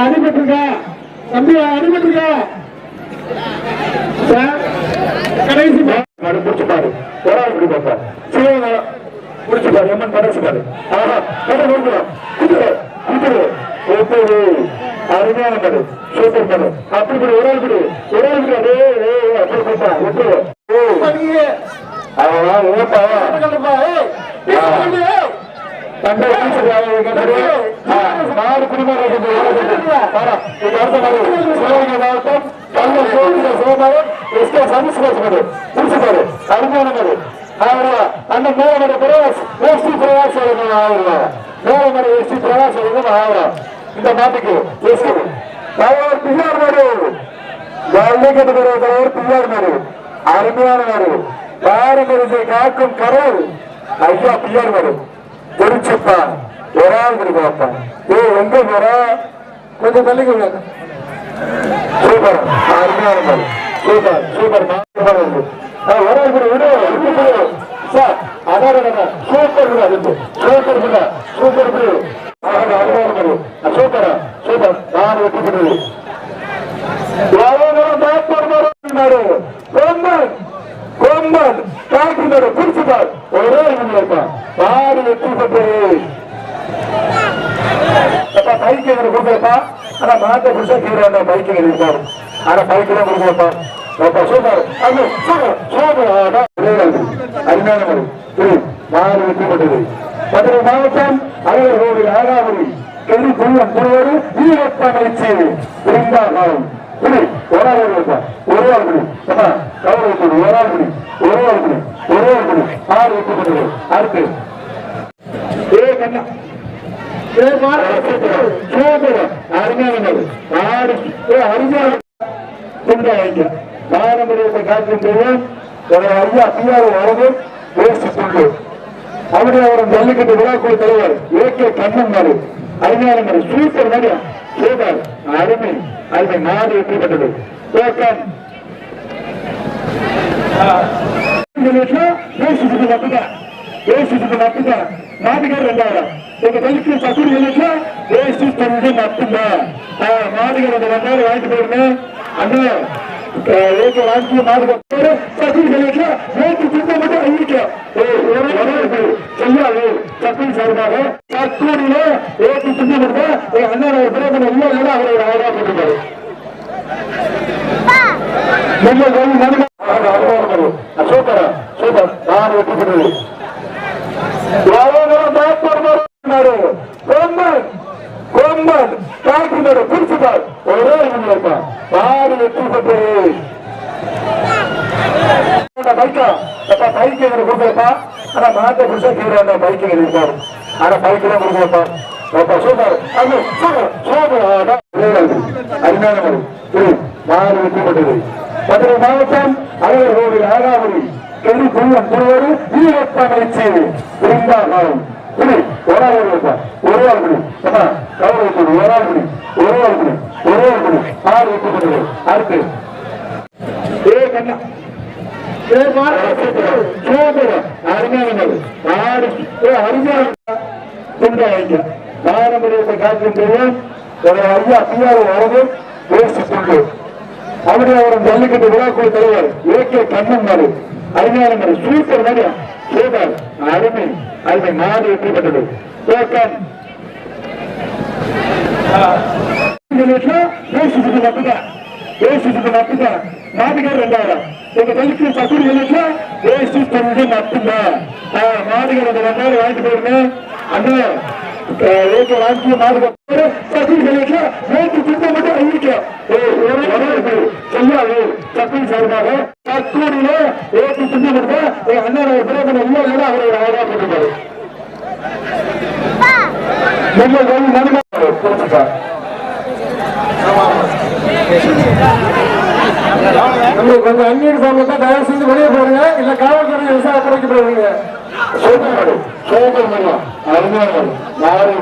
அடிபட்டிருக்கா தம்பி அடிபட்டிருக்கா கடைசி மாடு முடிச்சு பாரு. ஒரு ஆள் இப்படி பாப்பா சிவகங்கை முடிச்சு பாரு எம்மன் கடைசி பாரு. ஆஹா குதிரை குதிரை. ஒவ்வொரு அருமையான மாடு சூப்பர் மாடு அப்படி ஒரு ஆள் கூட ஒரு ஆள் கூட அதே அப்படி பாப்பா ஒவ்வொரு பண்ணியே அவன் ஓப்பா கண்டுப்பா. ஏய் கண்டு நாலு குடிமகன் சிவகங்கை மாவட்டம் கல்லூர் சோழ சோமாரம் எஸ்கே சமீஸ்வரர் முடிச்சுப்பாரு அருமையான மாடு. அவரு அந்த மேலமட பிரவாஸ் எஸ்டி பிரவாஸ் ஆகுறா மேலமட எஸ்டி பிரவாஸ் ஆகுறா இந்த நாட்டுக்கு எஸ்டி தலைவர் பிள்ளார் மாடு. ஜல்லிக்கட்டு தலைவர் பிள்ளார் மாடு. அருமையான மாடு. பாரம்பரியத்தை காக்கும் கடவுள் ஐயா பிள்ளார் மாடு. தெரிச்சுப்பா. ஒரு ஆள் கொடுப்பாப்பா ஏ எங்க போற? கொஞ்சம் தள்ளிக்கோங்க சூப்பர். அருமையான சூப்பர் சூப்பர். சூப்பர் ஒரு ஆள் விடு சார் அதான் super super super super super. நான் வெற்றி பெற்றது. கொம்பன் கொம்பன். காக்கினாரு பிடிச்சுட்டார் ஒரே இருப்பான் பாடு வெற்றி பெற்றது. அப்பா பைக்கு எங்களுக்கு கொடுக்கலப்பா? ஆனா மாத்த புதுசா கீழே அந்த பைக் இருக்காரு ஆனா பைக்கு தான் கொடுக்கலப்பா அப்பா சூப்பர் அது சூப்பர் சூப்பர் அருமையான மொழி மாறு வெற்றி பெற்றது. மதுரை மாவட்டம் அழகர் கோவில் ஆகாபுரி கெளி புள்ளம் புழுவோடு ஈரப்பமைச்சு பிருந்தாகாரம் புரி ஒரு ஆள் இருப்பா ஒரு ஆள் புரி அப்பா கவலை ஒரு ஆள் புரி ஒரு ஆள் ஒரு ஆள் புரி ஆறு வெற்றி அடுத்து. ஏ கண்ணா. பாரம்பரியத்தை காக்கின்றது ஐயா பிஆர் வரது பேசிக்கொண்டு அவருடைய அவர் ஜல்லிக்கட்டு விழாக்குழு தலைவர். ஏ கே கண்ணன் மாதிரி அருமையான முறை சூப்பர் மாதிரி. சூப்பர் அருமை. அருமை மாறு வெற்றி பெற்றது ஓகன் பேசிட்டு மட்டும்தான் பேசிட்டு மட்டும்தான் நாட்டுக்கார் ரெண்டாயிரம். எங்க தலிக்கு சசுரி இல்லைன்னா பேசி தொண்டு மட்டும்தான் நாடுகள் அந்த ரெண்டாயிரம் வாங்கிட்டு போயிருந்தேன் அண்ணா ஏற்ற வாங்கி நாடுகள் சசுரி இல்லைன்னா நேற்று துண்ட மட்டும் அறிவிக்கும் செய்யாது சசுரி சார்பாக சசூரியில ஏற்றி துண்ட கொடுத்த என் அண்ணனோட பிறகு இல்லை அவரை ஒரு ஆயிரம் ரூபாய் போட்டுருக்காரு சூப்பர் சூப்பர். நான் வெற்றி பெற்றது கொம்பன் கொம்பன். ஒரே வெற்றி பெற்றது பைக்கா? ஆனா நாங்க புதுசா கீழே அந்த இருப்பாரு எங்களுக்கு ஆனா பைக் தான் கொடுக்கலப்பா சூப்பர். அது சூப்பர். சூப்பர். அருமையான மாறு வெற்றி மதுரை மாவட்டம் அழகர் கோவில் ஆகாபுரி கெளி புள்ளம் புழுவோடு ஈரப்பமைச்சு பிருந்தாகாரம் ஒரு ஆள் ஒரு ஆள் புரி அப்பா ஒரு ஆள் புரி ஒரு ஆள் ஒரு ஆள் ஆறு வெற்றி அடுத்து. ஏ கண்ணா. பாரம்பரியத்தை காக்கின்றது ஒரு ஐயா பிஆர் வரது பேசிக்கொண்டு அவருடைய அவர் ஜல்லிக்கட்டு விழாக்குழு தலைவர் ஏ. கே. கண்ணன் மாறு. அருமையான சூப்பர் மாறு. சூப்பர். அருமை. அருமை. மாறு வெற்றி பெற்றது ஓகன் பேசிட்டு மட்டும்தான் பேசிட்டு மட்டும்தான் நாட்டுக்கார் ரெண்டாயிரம். எங்க தலிக்கு சசுரி இல்லைன்னா பேசி தொண்டு மட்டும்தான் மாடுகள் அந்த ரெண்டாயிரம் வாங்கிட்டு போயிருந்தேன் அண்ணா ஏற்ற வாங்கி மாடு சசுரி இல்லைன்னா நேற்று துண்ட மட்டும் அறிவிக்கும் செய்யாது. சசுரி சார்பாக சசூரியில ஏற்று துண்ட மட்டும் எங்க அண்ணன் ஒரு பிறகு இல்லை இல்லைன்னா அவர் ஒரு ஆயிரம் போட்டுருக்காரு நம்ம நடுங்க புரிஞ்சுக்கார் கொஞ்சம் அந்நியர் சார்பா தயவு செஞ்சு வெளியே போடுங்க. இல்ல காவல்துறை விசாரணைக்கு போடுவீங்க சோதனை சோதனை அருமையான நாடு